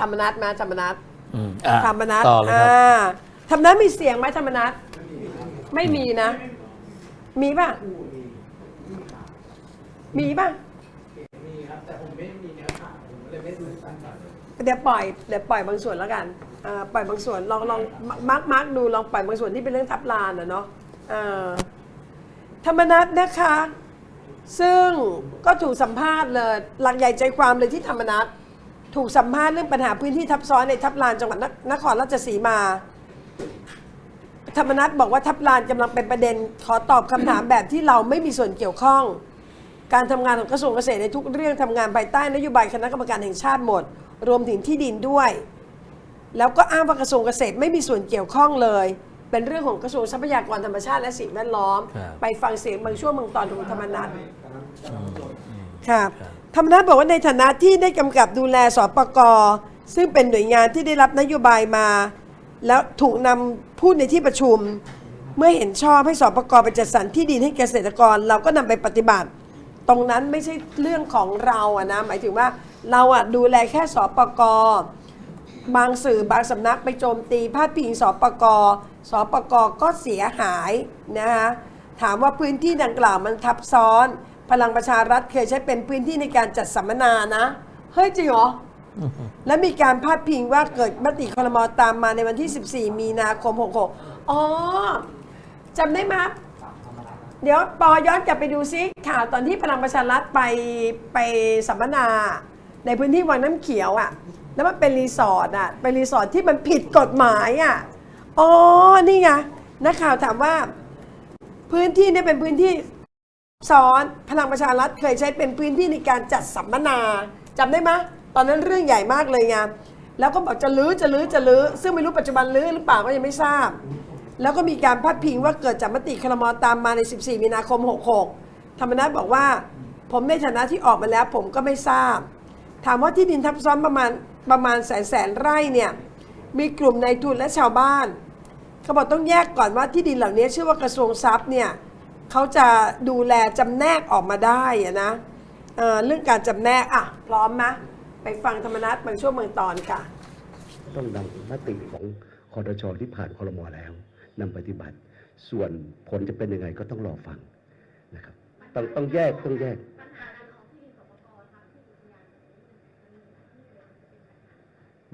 ธรรมนัตมาธรรมนัตอืมอะธรรมนัตต่อเลยครับอ่าธรรมนัตมีเสียงไหมธรรมนัตไม่มีนะ มีป่ะ มีป่ะมีครับแต่ผมไม่มีเนื้อข่าวผมเลยไม่ดูสั้นก่อนเดี๋ยวปล่อยเดี๋ยวปล่อยบางส่วนแล้วกันอ่าปล่อยบางส่วนลองลองมาร์กมาร์กดูลองปล่อยบางส่วนที่เป็นเรื่องทับลานนะเนาะอ่าธรรมนัตนะคะ ซึ่งก็ถูกสัมภาษณ์เลยหลักใหญ่ใจความเลยที่ธรรมนัต ถูกสัมภาษณ์เรื่องปัญหาพื้นที่ทับซ้อนในทับลานจังหวัดนนครราชสีมา ธรรมนัตบอกว่าทับลานกำลังเป็นประเด็น ขอตอบคำถามแบบที่เราไม่มีส่วนเกี่ยวข้อง การทำงานของกระทรวงเกษตรในทุกเรื่องทำงานภายใต้นโยบายคณะกรรมการแห่งชาติหมด รวมถึงที่ดินด้วย แล้วก็อ้างว่ากระทรวงเกษตรไม่มีส่วนเกี่ยวข้องเลย เป็นเรื่องของกระทรวงทรัพยากรธรรมชาติและสิ่งแวดล้อม ครับ ไปฟังเสียงบางช่วงบางตอนของธรรมนัฐค่ะ ธรรมนัฐบอกว่าในฐานะที่ได้กำกับดูแลสปกซึ่งเป็นหน่วยงานที่ได้รับนโยบายมา แล้วถูกนำพูดในที่ประชุม เมื่อเห็นชอบให้สปกไปจัดสรรที่ดินให้เกษตรกร เราก็นำไปปฏิบัติ ตรงนั้นไม่ใช่เรื่องของเราอะนะหมายถึงว่าเราอะดูแลแค่สปกบางสื่อบางสำนักไปโจมตีพาดพิงสปกสปกก็เสียหายนะคะ ถามว่าพื้นที่ดังกล่าวมันทับซ้อน พลังประชารัฐเคยใช้เป็นพื้นที่ในการจัดสัมมนานะ เฮ้ยจริงเหรอ และมีการพาดพิงว่าเกิดมติคอรมอตามมาในวันที่ 14 มีนาคม 66 อ๋อจำได้ไหมเดี๋ยวปอย้อนกลับไปดูซิข่าวตอนที่พลังประชารัฐไปไปสัมมนา ในพื้นที่วังน้ำเขียวอะ่ะ แล้วมันเป็นรีสอร์ทอะเป็นรีสอร์ทที่มันผิดกฎหมายอะ อ๋อ นี่ไงนักข่าวถามว่า พื้นที่เนี่ยเป็นพื้นที่ซ้อนพลังประชารัฐเคยใช้เป็นพื้นที่ในการจัดสัมมนาจำได้ไหมตอนนั้นเรื่องใหญ่มากเลยไงแล้วก็บอกจะลื้อจะลื้อจะลื้อซึ่งไม่รู้ปัจจุบันลื้อหรือเปล่าก็ยังไม่ทราบ แล้วก็มีการพาดพิงว่าเกิดจากมติครมตามมาใน 14 มีนาคม 66 ธรรมนัฐบอกว่า ผมในฐานะที่ออกมาแล้วผมก็ไม่ทราบ ถามว่าที่ดินทับซ้อนประมาณประมาณแสนแสนไร่เนี่ยมีกลุ่มนายทุนและชาวบ้าน เขาบอกต้องแยกก่อนว่าที่ดินเหล่านี้ชื่อว่ากระทรวงทรัพย์เนี่ยเขาจะดูแลจำแนกออกมาได้อะนะเอ่อเรื่องการจำแนกอะพร้อมไหมไปฟังธรรมนัฐบางช่วงบางตอนค่ะ ต้องนำมติของคอรชที่ผ่านคอรมอแล้วนำปฏิบัติ ส่วนผลจะเป็นยังไงก็ต้องรอฟังนะครับต้องต้องแยกต้องแยก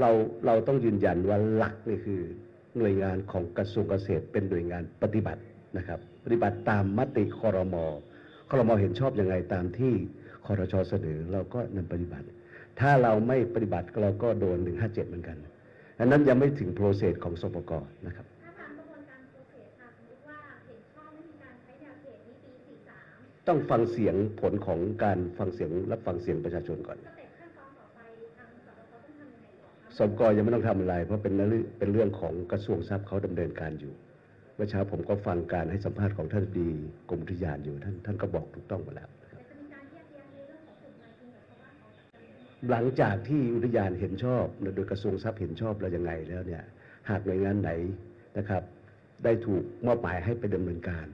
เราเราต้องยืนยันว่าหลักนี่คือ หน่วยงานของกระทรวงเกษตรเป็นหน่วยงานปฏิบัตินะครับ ปฏิบัติตามมติคอรมอคอรมอเห็นชอบยังไงตามที่คอรชเสนอเราก็นำปฏิบัติ ถ้าเราไม่ปฏิบัติเราก็โดน 157 เหมือนกันอันนั้นยังไม่ถึงโปรเซสของสปกนะครับถ้าตามกระบวนการโปรเซสค่ะสมมติว่าเห็นชอบไม่มีการใช้แนวเขตนี้ปี43ต้องฟังเสียงผลของการฟังเสียงรับฟังเสียงประชาชนก่อน สมกยังไม่ต้องทำอะไร เพราะเป็นเรื่องเป็นเรื่องของกระทรวงทรัพย์เขาดำเนินการอยู่เมื่อเช้าผมก็ฟังการให้สัมภาษณ์ของท่านดีกรมอุทยานอยู่ท่านท่านก็บอกถูกต้องหมดแล้วครับหลังจากที่อุทยานเห็นชอบโดยกระทรวงทรัพย์เห็นชอบแล้วยังไงแล้วเนี่ยหากหน่วยงานไหนนะครับ ได้ถูกมอบหมายให้ไปดำเนินการ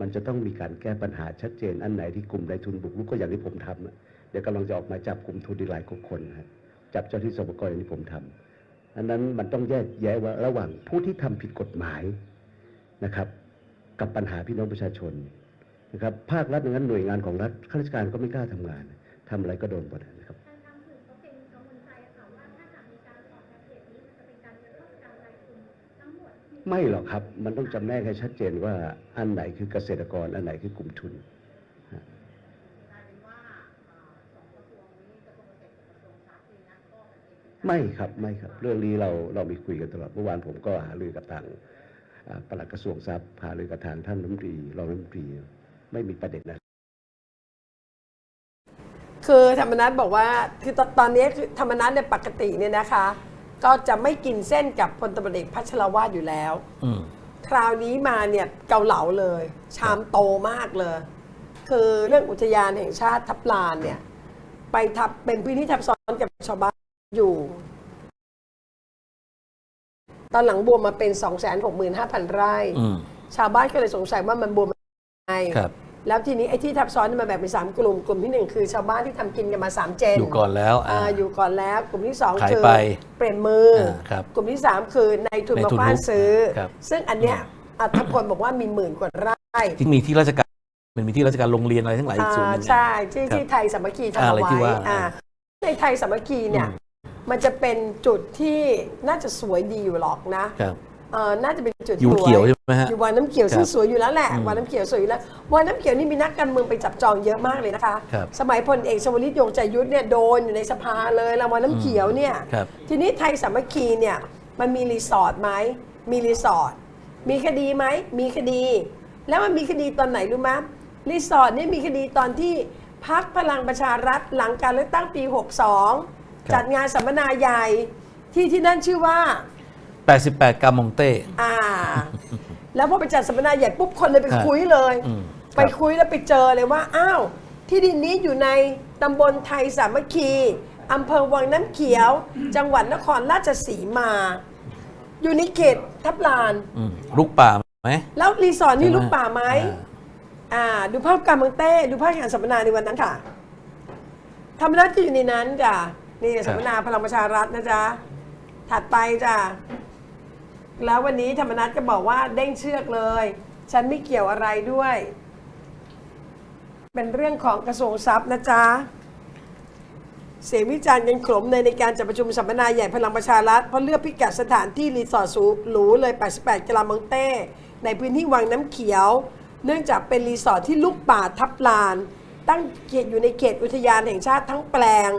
มันจะต้องมีการแก้ปัญหาชัดเจนอันไหนที่กลุ่มนายทุนบุกรุกก็อย่างที่ผมทำเดี๋ยวกำลังจะออกมาจับกลุ่มทุนดีหลายคนนะครับ จับเจ้าที่สปกอย่างที่ผมทำอันนั้นมันต้องแยกแยะว่าระหว่างผู้ที่ทำผิดกฎหมายนะครับ กับปัญหาพี่น้องประชาชนนะครับภาครัฐนั้นหน่วยงานของรัฐข้าราชการก็ไม่กล้าทำงานทำอะไรก็โดนหมดนะครับไม่หรอกครับ มันต้องจำแนกให้ชัดเจนว่าอันไหนคือเกษตรกร อันไหนคือกลุ่มทุน ไม่ครับไม่ครับ เรื่องนี้เราเรามีคุยกันตลอดเมื่อวานผมก็หารือกับทางอ่าปลัดกระทรวงทรัพย์หารือกับทางท่านรัฐมนตรีรองรัฐมนตรีไม่มีประเด็นนะคือธรรมนัฐบอกว่าคือตตอนนี้คือธรรมนัฐในยปกติเนี่ยนะคะ ก็จะไม่กินเส้นกับพลตำรวจเอกพัชรวาทอยู่แล้วอืมคราวนี้มาเนี่ยเกาเหลาเลย ชามโตมากเลย คือเรื่องอุทยานแห่งชาติทับลานเนี่ย ไปทับเป็นพื้นที่ทับซ้อนกับชาวบ้าน อยู่ ตอนหลังบวมมาเป็น2 6 5 0 0 0ไร่ อืมชาวบ้านก็เลยสงสัยว่ามันบวมยังไงครับ แล้วทีนี้ไอ้ที่ทับซ้อนมาแบ่งเป็นสามกลุ่ม กลุ่มที่หนึ่งคือชาวบ้านที่ทำกินกันมาสามเจนอยู่ก่อนแล้วอ่า อ่าอยู่ก่อนแล้ว กลุ่มที่สองขายคือไปเปลี่ยนมืออาครับกลุ่มที่สามคือในทุนในมาทุนบ้านรุกซื้อ ครับ ซึ่งอันเนี้ยอัธพลบอกว่ามีหมื่นกว่าไร่ที่มีที่ราชการมันมีที่ราชการโรงเรียนอะไรทั้งหลายอีกส่วนหนึงอ่าใช่ที่ครับที่ไทยสามัคคีทำอ่าเอาอะไรที่ไว้ว่าอ่าในไทยสามัคคีเนี่ย มันจะเป็นจุดที่น่าจะสวยดีอยู่หรอกนะครับ เออน่าจะเป็นจุดอยู่สวเขียวใช่ไหมฮะอยู่วานน้ำเขียวครับซึ่งสวยอยู่แล้วแหละอืมวานน้ำเขียวสวยอยู่แล้ววานน้ำเขียวนี่มีนักการเมืองไปจับจองเยอะมากเลยนะคะ ครับสมัยพลเอกชวลิตยงใจยุทธเนี่ยโดนอยู่ในสภาเลยรางวัลน้ำเขียวเนี่ยครับ ทีนี้ไทยสามัคคีเนี่ยมันมีรีสอร์ทไหมมีรีสอร์ทมีคดีไหมมีคดี แล้วมันมีคดีตอนไหนรู้ไหมรีสอร์ทเนี่ยมีคดีตอนที่พักพลังประชารัฐหลังการเลือกตั้งปี ครับ62จัดงานสัมมนาใหญ่ที่ที่นั่นชื่อว่า 88 กามองเต้ อ่า แล้วพอไปจัดสัมมนาใหญ่ปุ๊บคนเลยไปครับคุยเลย อืมไปครับคุยแล้วไปเจอเลยว่าอ้าวที่ดินนี้อยู่ในตำบลไทยสามัคคีอำเภอวังน้ำเขียว จังหวัดนครราชสีมา อยู่ในเขตทับลาน อืมลุกป่าไหมแล้วรีสอร์ทนี่ใช่ไหมลุกป่าไหม อ่า อ่าดูภาพการเมืองเต้ ดูภาพงานสัมมนาในวันนั้นค่ะ ธรรมนัฐก็อยู่ในนั้นจ้ะ นี่สัมมนาพลังประชารัฐนะจ๊ะ ถัดไปจ้ะ แล้ววันนี้ธรรมนัฐก็บอกว่าเด้งเชือกเลย ฉันไม่เกี่ยวอะไรด้วย เป็นเรื่องของกระทรวงทรัพย์นะจ๊ะ เสียงวิจารณ์กันขลมในในการจัดประชุมสัมมนาใหญ่พลังประชารัฐเพราะเลือกพิกัดสถานที่รีสอร์ทสูหรูเลย 88กลามังเต้ ในพื้นที่วังน้ำเขียว เนื่องจากเป็นรีสอร์ทที่ลุกป่าทับลาน ตั้งเขตอยู่ในเขตอุทยานแห่งชาติทั้งแปลง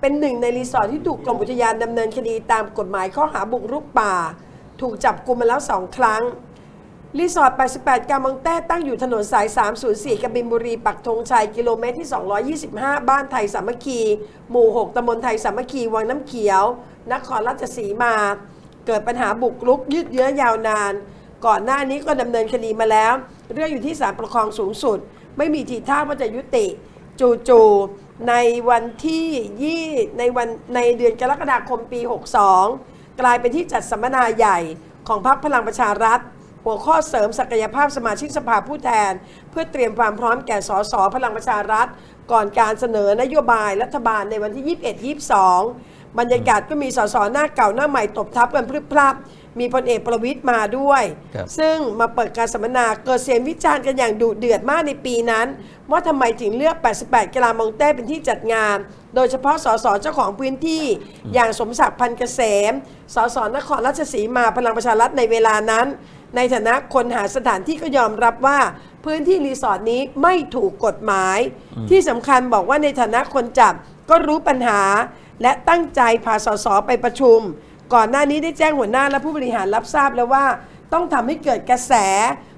เป็นหนึ่งในรีสอร์ทที่ถูกกรมอุทยานดำเนินคดีตามกฎหมายข้อหาบุกรุกป่า ถูกจับกุมมาแล้วสองครั้ง รีสอร์ท 88 กามังแต้ตั้งอยู่ถนนสาย 304 กบินบุรี ปักธงชัย กิโลเมตรที่ 225 บ้านไทยสามัคคี หมู่ 6ตำบลไทยสามัคคี วังน้ำเขียว นครราชสีมา เกิดปัญหาบุกรุกยืดเยื้อยาวนาน ก่อนหน้านี้ก็ดำเนินคดีมาแล้ว เรื่องอยู่ที่ศาลปกครองสูงสุด ไม่มีทีท่าว่าจะยุติ จู่ ในวันที่ยี่ในวันในเดือนกรกฎาคมปี 62 กลายเป็นที่จัดสัมมนาใหญ่ของพรรคพลังประชารัฐ หัวข้อเสริมศักยภาพสมาชิกสภาผู้แทน เพื่อเตรียมความพร้อมแก่สสพลังประชารัฐ ก่อนการเสนอนโยบายรัฐบาลในวันที่ 21-22 บรรยากาศก็มีสสหน้าเก่าหน้าใหม่ตบทับกันพรึบพรับ มีพลเอกประวิตยมาด้วย ครับ ซึ่งมาเปิดการสัมมนาเกิดเสียงวิจารณ์กันอย่างดุเดือดมากในปีนั้น ว่าทำไมถึงเลือก 88 กีฬามองเต้เป็นที่จัดงาน โดยเฉพาะสสเจ้าของพื้นที่ อย่างสมศักดิ์พันธ์เกษมสสนครราชสีมาพลังประชารัฐในเวลานั้น ในฐานะคนหาสถานที่ก็ยอมรับว่าพื้นที่รีสอร์ทนี้ไม่ถูกกฎหมาย ที่สำคัญบอกว่าในฐานะคนจัดก็รู้ปัญหา และตั้งใจพาสสไปประชุม ก่อนหน้านี้ได้แจ้งหัวหน้าและผู้บริหารรับทราบแล้วว่า ต้องทำให้เกิดกระแส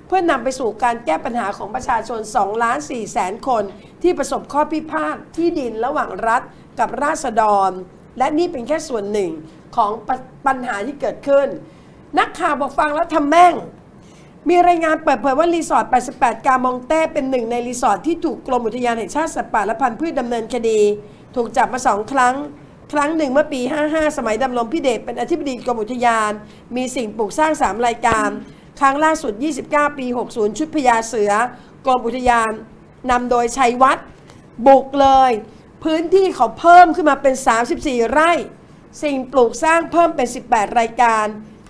เพื่อนำไปสู่การแก้ปัญหาของประชาชน2ล้าน4แสนคน ที่ประสบข้อพิพาทที่ดินระหว่างรัฐกับราษฎร และนี่เป็นแค่ส่วนหนึ่งของปปัญหาที่เกิดขึ้น นักข่าวบอกฟังแล้วทำแม่ง มีรายงานเปิดเผยว่ารีสอร์ท 88 กามองเต้เป็นหนึ่งในรีสอร์ทที่ถูกกรมอุทยานแห่งชาติสัตว์ป่าและพันธุ์พืชดำเนินคดี ถูกจับมาสองครั้ง ครั้งหนึ่งเมื่อปี 55 สมัยดำรงพิเดชเป็นอธิบดีกรมอุทยาน มีสิ่งปลูกสร้าง 3 รายการ ครั้งล่าสุด 29 ปี 60 ชุดพญาเสือกรมอุทยานนำโดยชัยวัฒน์บุกเลย พื้นที่เขาเพิ่มขึ้นมาเป็น 34 ไร่ สิ่งปลูกสร้างเพิ่มเป็น 18 รายการ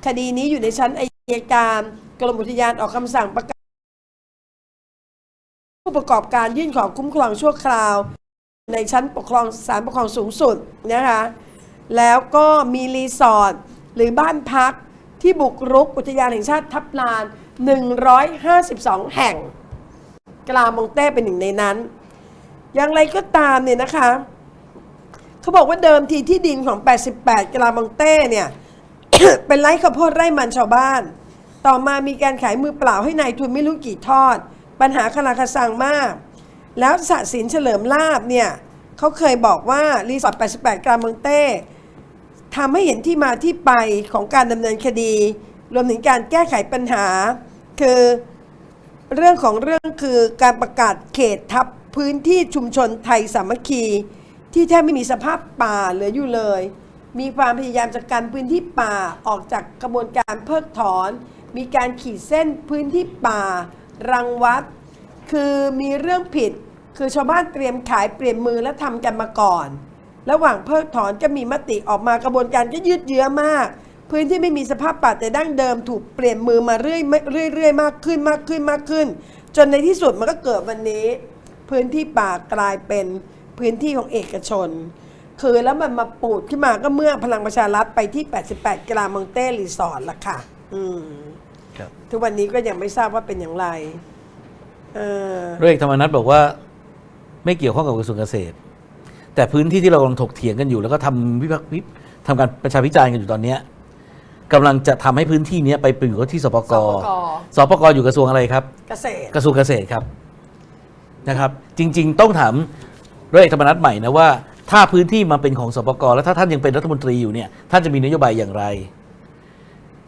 คดีนี้อยู่ในชั้นอายการกรมอุทยานออกคำสั่งประกาศผู้ประกอบการยื่นขอคุ้มครองชั่วคราว ในชั้นปกครองศาลปกครองสูงสุดนะคะแล้วก็มีรีสอร์ทหรือบ้านพักที่บุกรุกอุทยานแห่งชาติทับลาน 152 แห่ง กลามองเต้เป็นหนึ่งในนั้น อย่างไรก็ตามเนี่ยนะคะเขาบอกว่าเดิมทีที่ดินของ 88 กลามังเต้เนี่ย เป็นไร่ข้าวโพดไร่มันชาวบ้าน ต่อมามีการขายมือเปล่าให้ในายทุนไม่รู้กี่ทอด ปัญหาคลาคสังมาก แล้วสะสินเฉลิมลาบเนี่ยเขาเคยบอกว่า รีสอร์ท 88 กลามังเต้ทำให้เห็นที่มาที่ไปของการดำเนินคดี รวมถึงการแก้ไขปัญหา คือเรื่องของเรื่องคือการประกาศเขตทับพื้นที่ชุมชนไทยสามัคคี ที่แทบไม่มีสภาพป่าเหลืออยู่เลย มีความพยายามจะกันพื้นที่ป่าออกจากกระบวนการเพิกถอน มีการขีดเส้นพื้นที่ป่า รังวัด คือมีเรื่องผิด คือชาวบ้านเตรียมขายเปลี่ยนมือและทำกันมาก่อน ระหว่างเพิกถอนก็มีมติออกมากระบวนการก็ยืดเยื้อมาก พื้นที่ไม่มีสภาพป่าแต่ดั้งเดิมถูกเปลี่ยนมือมาเรื่อยเรื่อยเรื่อยมากขึ้นมากขึ้นมากขึ้น จนในที่สุดมันก็เกิดวันนี้ พื้นที่ป่ากลายเป็นพื้นที่ของเอกชน คือแล้วมันมาปูดขึ้นมาก็เมื่อพลังประชารัฐไปที่ 88กรามองเต้รีสอร์ทละค่ะอืมครับทุกวันนี้ก็ยังไม่ทราบว่าเป็นอย่างไรเออร้อยเอกธรรมนัฐบอกว่า ไม่เกี่ยวข้องกับกระทรวงเกษตร แต่พื้นที่ที่เรากำลังถกเถียงกันอยู่ แล้วก็ทำวิพากษ์วิทำการประชาพิจารณ์กันอยู่ตอนเนี้ยกำลังจะทำให้พื้นที่เนี้ยไปไปอยู่ที่สปกสปก สปกอยู่กระทรวงอะไรครับ เกษตร กระทรวงเกษตรครับนะครับ จริง ๆ ต้องถามร้อยเอกธรรมนัฐใหม่นะว่า ถ้าพื้นที่มาเป็นของสปกแล้วถ้าท่านยังเป็นรัฐมนตรีอยู่เนี่ยท่านจะมีนโยบายอย่างไร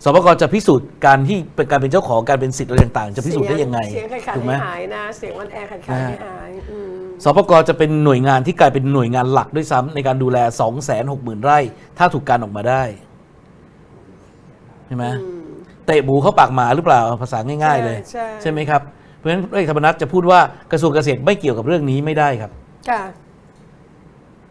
สปกจะพิสูจน์การที่เป็นการเป็นเจ้าของการเป็นสิทธิ์อะไรต่างๆจะพิสูจน์ได้ยังไงเสียงใครขาดถูกไหม ไม่หายนะ เสียงวันแอร์ขาดขาดไม่หายอืมสปกจะเป็นหน่วยงานที่กลายเป็นหน่วยงานหลักด้วยซ้ำในการดูแล 2 6 0 0 0 0 ไร่ ถ้าถูกการออกมาได้ใช่ไหมเตะหมูเข้าปากหมาหรือเปล่าภาษาง่าย ๆ เลย ใช่ใช่ไหมครับ เพราะฉะนั้นร้อยเอกธรรมนัฐจะพูดว่ากระทรวงเกษตรไม่เกี่ยวกับเรื่องนี้ไม่ได้ครับ ค่ะ